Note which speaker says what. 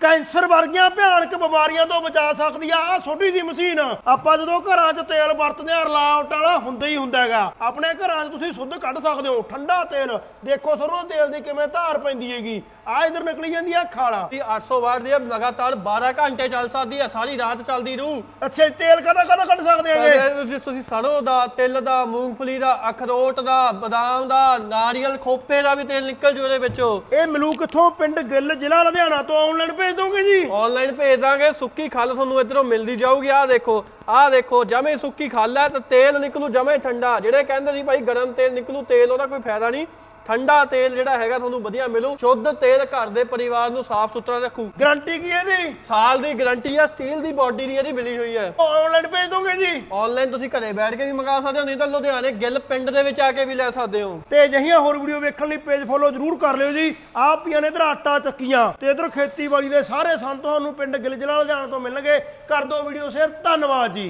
Speaker 1: Cancer ਵਰਗੀਆਂ ਭਿਆਨਕ ਬਿਮਾਰੀਆਂ ਤੋਂ ਬਚਾ ਸਕਦੀ ਆ। ਆ ਛੋਟੀ ਜੀ ਮਸ਼ੀਨ ਆਪਾਂ ਜਦੋਂ ਘਰਾਂ 'ਚ ਤੇਲ ਵਰਤਦੇ ਆ ਰਲਾਵਟ ਵਾਲਾ ਹੁੰਦਾ ਹੀ ਹੁੰਦਾ ਹੈਗਾ। ਆਪਣੇ ਘਰਾਂ 'ਚ ਤੁਸੀਂ ਸ਼ੁੱਧ ਕੱਢ ਸਕਦੇ ਹੋ ਠੰਡਾ ਤੇਲ। ਦੇਖੋ ਸਰੋਂ ਦੇ ਤੇਲ ਦੀ ਕਿਵੇਂ ਧਾਰ ਪੈਂਦੀ ਹੈਗੀ। ਆ ਇਧਰ ਨਿਕਲੀ ਜਾਂਦੀ ਆ ਖਾਲਾ।
Speaker 2: ਦੀ 800 ਵਾਟ ਦੀ ਆ, ਲਗਾਤਾਰ 12 ਘੰਟੇ ਚੱਲ ਸਕਦੀ ਹੈ ਸਾਰੀ ਰਾਤ ਚੱਲਦੀ ਰੂ
Speaker 1: ਅੱਛਾ ਜੀ, ਤੇਲ ਕਦਾ ਕਦਾ ਕੱਢ ਸਕਦੇ ਹੈਗੇ?
Speaker 2: ਜਿਸ ਤੁਸੀਂ ਸਰੋਂ ਦਾ ਤਿਲ ਦਾ ਮੂੰਗਫਲੀ ਦਾ ਅਖਰੋਟ ਦਾ ਬਦਾਮ ਦਾ ਨਾਰੀਅਲ ਖੋਪੇ ਦਾ ਵੀ ਤੇਲ ਨਿਕਲ ਜੂ ਇਹਦੇ ਵਿੱਚੋਂ।
Speaker 1: ਇਹ ਮਿਲੂ ਕਿੱਥੋਂ ਪਿੰਡ ਗਿੱਲ ਜ਼ਿਲ੍ਹਾ ਲੁਧਿਆਣਾ ਤੋਂ ਆਨਲਾਈਨ ਭੇਜ ਦੋਗੇ ਜੀ?
Speaker 2: ਆਨਲਾਈਨ ਭੇਜ ਦਾਂਗੇ ਸੁੱਕੀ ਖੱਲ ਤੁਹਾਨੂੰ ਇਧਰੋਂ ਮਿਲਦੀ ਜਾਊਗੀ। ਆਹ ਦੇਖੋ ਆਹ ਦੇਖੋ, ਜਮੇ ਸੁੱਕੀ ਖੱਲ ਹੈ ਤੇ ਤੇਲ ਨਿਕਲੂ ਜਮੇ ਠੰਡਾ। ਜਿਹੜੇ ਕਹਿੰਦੇ ਸੀ ਭਾਈ ਗਰਮ ਤੇਲ ਨਿਕਲੂ ਤੇਲ, ਉਹਦਾ ਕੋਈ ਫਾਇਦਾ ਨਹੀਂ। ਠੰਡਾ ਤੇਲ ਜਿਹੜਾ ਹੈਗਾ ਤੁਹਾਨੂੰ ਵਧੀਆ ਮਿਲੂ ਸ਼ੁੱਧ ਤੇਲ ਘਰ ਦੇ ਪਰਿਵਾਰ ਨੂੰ ਸਾਫ਼ ਸੁਥਰਾ ਰੱਖੂ।
Speaker 1: ਗਾਰੰਟੀ ਕੀ ਹੈ ਇਹਦੀ?
Speaker 2: ਸਾਲ ਦੀ ਗਾਰੰਟੀ ਆ ਸਟੀਲ ਦੀ ਬਾਡੀ ਦੀ ਇਹਦੀ ਮਿਲੀ ਹੋਈ ਹੈ।
Speaker 1: ਆਨਲਾਈਨ ਭੇਜ ਦੋਗੇ ਜੀ?
Speaker 2: ਆਨਲਾਈਨ ਤੁਸੀਂ ਘਰੇ ਬੈਠ ਕੇ ਵੀ ਮੰਗਾ ਸਕਦੇ ਹੋ ਨਹੀਂ ਤਾਂ ਲੁਧਿਆਣੇ ਗਿੱਲ ਪਿੰਡ ਦੇ ਵਿੱਚ ਆ ਕੇ ਵੀ ਲੈ ਸਕਦੇ ਹੋ।
Speaker 1: ਤੇ ਅਜਿਹੀਆਂ ਹੋਰ ਵੀਡੀਓ ਵੇਖਣ ਲਈ ਪੇਜ ਫੋਲੋ ਜਰੂਰ ਕਰ ਲਿਓ ਜੀ। ਆਹ ਪੀਆਂ ਨੇ ਇਧਰ ਆਟਾ ਚੱਕੀਆਂ। ਤੇ ਇਧਰ ਖੇਤੀਬਾੜੀ ਦੇ ਸਾਰੇ ਸੰਤ ਤੁਹਾਨੂੰ ਪਿੰਡ ਗਿੱਲ ਜ਼ਿਲ੍ਹਾ ਲੁਧਿਆਣਾ ਤੋਂ ਮਿਲਣਗੇ। ਕਰ ਦਿਓ ਵੀਡੀਓ ਸ਼ੇਅਰ। ਧੰਨਵਾਦ ਜੀ।